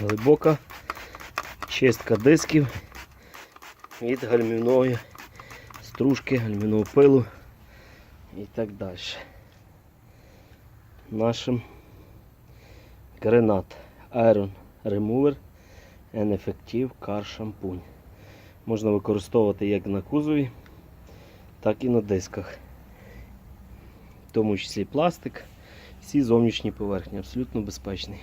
глибока чистка дисків від гальмівної стружки, гальмівного пилу і так далі. Нашим Гренат Iron Remover and Effective Car Shampoo. Можна використовувати як на кузові, так і на дисках. В тому числі пластик, всі зовнішні поверхні, абсолютно безпечний.